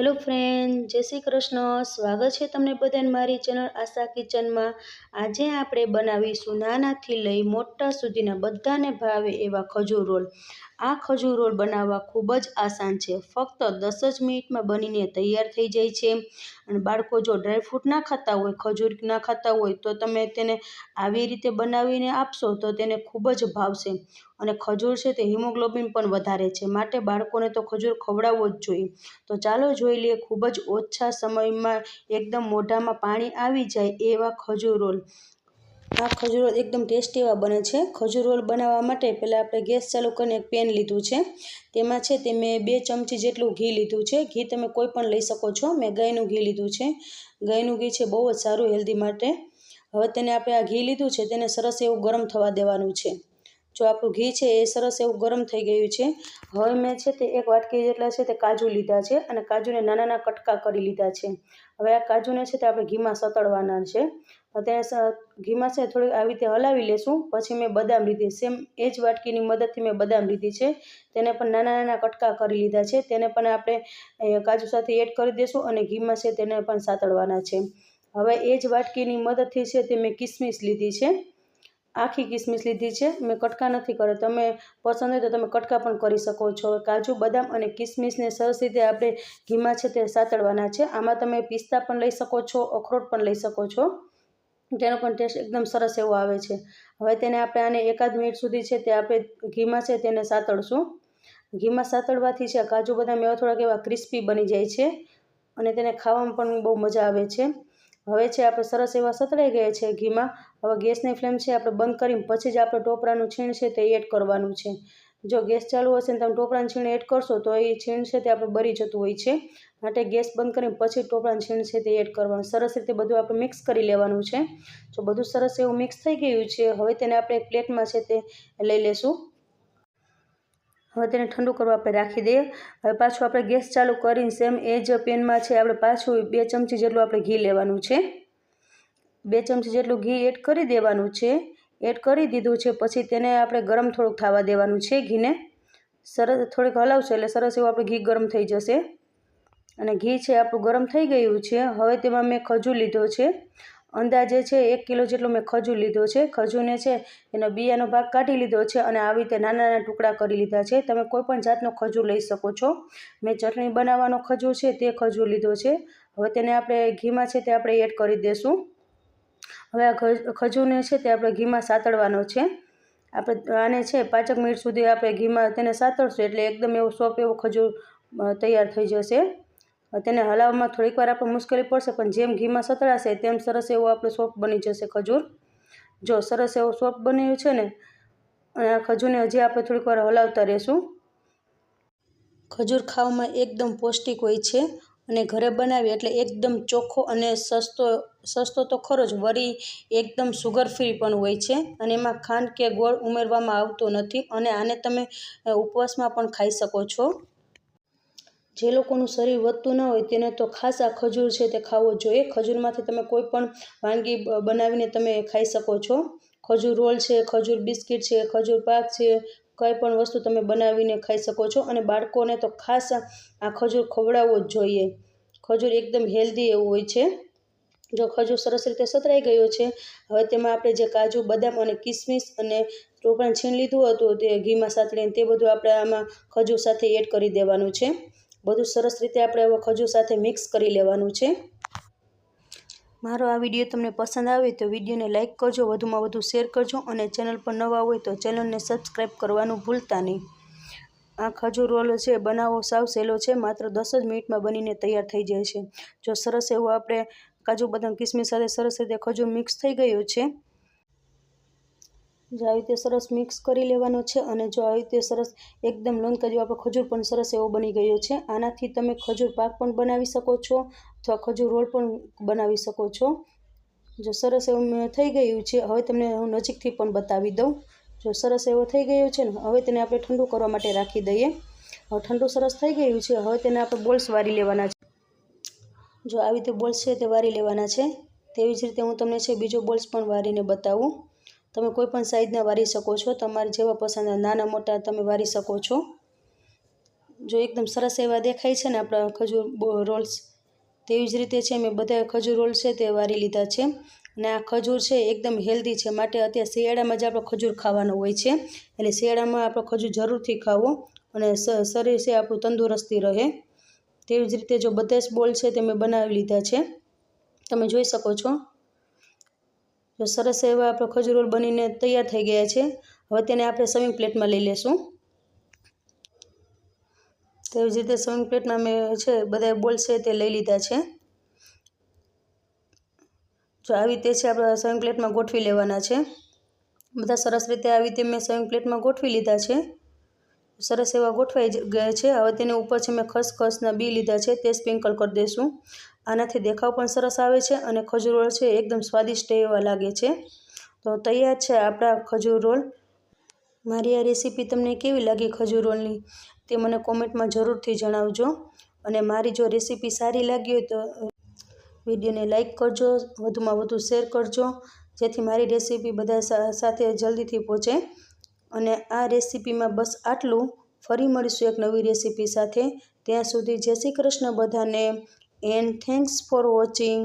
Hello friend જય શ્રી કૃષ્ણ. સ્વાગત છે તમને બધાને મારી ચેનલ આશા કિચનમાં. આજે આપણે બનાવીશું નાનાથી લઈ મોટા સુધીના બધાને ભાવે એવા ખજૂર રોલ. આ ખજૂર રોલ બનાવવા ખૂબ જ આસાન છે. ફક્ત દસ જ મિનિટમાં બનીને તૈયાર થઈ જાય છે. અને બાળકો જો ડ્રાયફ્રૂટ ના ખાતા હોય, ખજૂર ના ખાતા હોય, તો તમે તેને આવી રીતે બનાવીને આપશો તો તેને ખૂબ જ ભાવશે. અને ખજૂર છે તે હિમોગ્લોબિન પણ વધારે છે. માટે બાળકોને તો ખજૂર ખવડાવવો જ જોઈએ. તો ચાલો જોઈ લઈએ, ખૂબ જ ઓછા સમયમાં એકદમ મોઢામાં પાણી આવી જાય એવા ખજૂર રોલ. આ ખજૂર એકદમ ટેસ્ટી એવા બને છે. ખજૂર રોલ બનાવવા માટે પહેલાં આપણે ગેસ ચાલુ કરીને એક પેન લીધું છે. તેમાં છે તે મેં બે ચમચી જેટલું ઘી લીધું છે. ઘી તમે કોઈ પણ લઈ શકો છો. મેં ગાયનું ઘી લીધું છે. ગાયનું ઘી છે બહુ જ સારું હેલ્ધી માટે. હવે તેને આપણે આ ઘી લીધું છે તેને સરસ એવું ગરમ થવા દેવાનું છે. જો આપણું ઘી છે એ સરસ એવું ગરમ થઈ ગયું છે. હવે મેં છે તે એક વાટકી જેટલા છે તે કાજુ લીધા છે અને કાજુને નાના નાના કટકા કરી લીધા છે. હવે આ કાજુને છે તે આપણે ઘીમાં સતળવાના છે. ત્યાં ઘીમાં છે થોડીક આવી રીતે હલાવી લેશું. પછી મેં બદામ લીધી. સેમ એ જ વાટકીની મદદથી મેં બદામ લીધી છે. તેને પણ નાના નાના કટકા કરી લીધા છે. તેને પણ આપણે કાજુ સાથે એડ કરી દઈશું અને ઘીમાં છે તેને પણ સાતળવાના છે. હવે એ જ વાટકીની મદદથી છે તે મેં કિસમિસ લીધી છે. આખી કિસમિસ લીધી છે. મેં કટકા નથી કર્યો. તમે પસંદ હોય તો તમે કટકા પણ કરી શકો છો. કાજુ, બદામ અને કિસમિસને સરસ રીતે આપણે ઘીમાં છે તે સાતળવાના છે. આમાં તમે પિસ્તા પણ લઈ શકો છો, અખરોટ પણ લઈ શકો છો. તેનો પણ ટેસ્ટ એકદમ સરસ એવો આવે છે. હવે તેને આપણે આને એકાદ મિનિટ સુધી છે તે આપણે ઘીમાં છે તેને સાતળશું. ઘીમાં સાતળવાથી છે કાજુ, બદામ એવા થોડાક એવા ક્રિસ્પી બની જાય છે અને તેને ખાવામાં પણ બહુ મજા આવે છે. હવે છે આપણે સરસ એવા સતળાઈ ગયા છે ઘીમાં. હવે ગેસની ફ્લેમ છે આપણે બંધ કરીને પછી જ આપણે ટોપરાનું છીણ છે તે એડ કરવાનું છે. જો ગેસ ચાલુ હશે ને તમે ટોપરાનું છીણ એડ કરશો તો એ છીણ છે તે આપણે બરી જતું હોય છે. માટે ગેસ બંધ કરીને પછી ટોપરાનું છીણ છે તે એડ કરવાનું. સરસ રીતે બધું આપણે મિક્સ કરી લેવાનું છે. જો બધું સરસ એવું મિક્સ થઈ ગયું છે, હવે તેને આપણે એક પ્લેટમાં છે તે લઈ લેશું. હવે તેને ઠંડુ કરવા આપણે રાખી દઈએ. હવે પાછું આપણે ગેસ ચાલુ કરીને સેમ એ જ પેનમાં છે, આપણે પાછું બે ચમચી જેટલું આપણે ઘી લેવાનું છે. બે ચમચી જેટલું ઘી એડ કરી દેવાનું છે. એડ કરી દીધું છે, પછી તેને આપણે ગરમ થોડુંક થવા દેવાનું છે ઘીને. સરસ, થોડીક હલાવશું એટલે સરસ એવું આપણે ઘી ગરમ થઈ જશે. અને ઘી છે આપણું ગરમ થઈ ગયું છે. હવે તેમાં મેં ખજૂર લીધો છે. અંદાજે છે એક કિલો જેટલો મેં ખજૂર લીધો છે. ખજૂરને છે એનો બિયાનો ભાગ કાઢી લીધો છે અને આવી રીતે નાના નાના ટુકડા કરી લીધા છે. તમે કોઈપણ જાતનો ખજૂર લઈ શકો છો. મેં ચટણી બનાવવાનો ખજૂર છે તે ખજૂર લીધો છે. હવે તેને આપણે ઘીમાં છે તે આપણે એડ કરી દઈશું હવે આ ખજૂરને છે તે આપણે ઘીમાં સાતળવાનો છે. આપણે આને છે પાંચક મિનિટ સુધી આપણે ઘીમાં તેને સાતળશું એટલે એકદમ એવો સોપ એવો ખજૂર તૈયાર થઈ જશે. તેને હલાવવામાં થોડીક વાર આપણે મુશ્કેલી પડશે, પણ જેમ ઘીમાં સતળાશે તેમ સરસ એવો આપણો સોપ બની જશે ખજૂર. જો સરસ એવો સોપ બન્યું છે ને, અને આ ખજૂરને હજી આપણે થોડીક વાર હલાવતા રહેશું. ખજૂર ખાવામાં એકદમ પૌષ્ટિક હોય છે અને ઘરે બનાવીએ એટલે એકદમ ચોખ્ખો અને સસ્તો સસ્તો તો ખરો જ વળી એકદમ સુગર ફ્રી પણ હોય છે. અને એમાં ખાંડ કે ગોળ ઉમેરવામાં આવતો નથી અને આને તમે ઉપવાસમાં પણ ખાઈ શકો છો. જે લોકોનું શરીર વધતું ન હોય તેને તો ખાસ આ ખજૂર છે તે ખાવો જોઈએ. ખજૂરમાંથી તમે કોઈ પણ વાનગી બનાવીને તમે ખાઈ શકો છો. ખજૂર રોલ છે, ખજૂર બિસ્કિટ છે, ખજૂર પાક છે, કંઈ પણ વસ્તુ તમે બનાવીને ખાઈ શકો છો. અને બાળકોને તો ખાસ આ ખજૂર ખવડાવવો જ જોઈએ. ખજૂર એકદમ હેલ્ધી એવું હોય છે. જો ખજૂર સરસ રીતે સતરાઈ ગયો છે, હવે તેમાં આપણે જે કાજુ, બદામ અને કિસમિસ અને ટોપરાનું છીણ લીધું હતું તે ઘીમાં સાતળીને તે બધું આપણે આમાં ખજૂર સાથે એડ કરી દેવાનું છે. બધું સરસ રીતે આપણે હવે ખજૂર સાથે મિક્સ કરી લેવાનું છે. મારો આ વીડિયો તમને પસંદ આવે તો વિડીયોને લાઇક કરજો, વધુમાં વધુ શેર કરજો અને ચેનલ પર નવા હોય તો ચેનલને સબસ્ક્રાઈબ કરવાનું ભૂલતા નહીં. આ ખજૂર રોલ છે બનાવવો સાવ સહેલો છે, માત્ર દસ જ મિનિટમાં બનીને તૈયાર થઈ જાય છે. જો સરસ એવું આપણે કાજુ બદામ, કિસમિસ સાથે સરસ રીતે ખજૂર મિક્સ થઈ ગયું છે. જો આવી રીતે સરસ મિક્સ કરી લેવાનો છે અને જો આવી રીતે સરસ એકદમ લોન કાજુ આપણો ખજૂર પણ સરસ એવો બની ગયો છે. આનાથી તમે ખજૂર પાક પણ બનાવી શકો છો અથવા ખજૂર રોલ પણ બનાવી શકો છો. જો સરસ એવું થઈ ગયું છે, હવે તમને હું નજીકથી પણ બતાવી દઉં. જો સરસ એવો થઈ ગયો છે ને, હવે તેને આપણે ઠંડુ કરવા માટે રાખી દઈએ. હવે ઠંડુ સરસ થઈ ગયું છે, હવે તેને આપણે બોલ્સ વારી લેવાના છે. જો આવી રીતે બોલ્સ છે તે વારી લેવાના છે, તેવી જ રીતે હું તમને છે બીજો બોલ્સ પણ વારીને બતાવું. તમે કોઈ પણ સાઈઝના વારી શકો છો. તમારે જેવા પસંદ નાના મોટા તમે વારી શકો છો. જો એકદમ સરસ એવા દેખાય છે ને આપણા ખજૂર રોલ્સ, તેવી જ રીતે છે. મેં બધા ખજૂર રોલ છે તે વારી લીધા છે. અને આ ખજૂર છે એકદમ હેલ્ધી છે. માટે અત્યારે શિયાળામાં જ આપણો ખજૂર ખાવાનો હોય છે. એટલે શિયાળામાં આપણો ખજૂર જરૂરથી ખાવો અને શરીર છે આપણું તંદુરસ્તી રહે. તેવી જ રીતે જો બધા જ બોલ છે તે મેં બનાવી લીધા છે. તમે જોઈ શકો છો. જો સરસ એવા આપણો ખજૂર રોલ બનીને તૈયાર થઈ ગયા છે. હવે તેને આપણે સવિંગ પ્લેટમાં લઈ લેશું. તેવી જ રીતે સવિંગ પ્લેટમાં મેં છે બધા બોલ છે તે લઈ લીધા છે. જો આવી રીતે છે આપણે સવિંગ પ્લેટમાં ગોઠવી લેવાના છે. બધા સરસ રીતે આવી રીતે મેં સવિંગ પ્લેટમાં ગોઠવી લીધા છે. સરસ એવા ગોઠવાઈ ગયા છે. હવે તેની ઉપર છે મેં ખસખસના બી લીધા છે. તે સ્પ્રિંકલ કરી દઈશું આનાથી દેખાવ પણ સરસ આવે છે અને ખજૂર રોલ છે એકદમ સ્વાદિષ્ટ એવા લાગે છે. તો તૈયાર છે આપણા ખજૂર રોલ. મારી આ રેસીપી તમને કેવી લાગી ખજૂર રોલની તે મને કોમેન્ટમાં જરૂરથી જણાવજો. અને મારી જો રેસીપી સારી લાગી હોય તો વિડીયોને લાઈક કરજો, વધુમાં વધુ શેર કરજો, જેથી મારી રેસીપી બધા સાથે જલ્દીથી પહોંચે. અને આ રેસીપીમાં બસ આટલું. ફરી મળીશું એક નવી રેસીપી સાથે. ત્યાં સુધી જય શ્રી કૃષ્ણ બધાને એન્ડ થેન્ક્સ ફોર વોચિંગ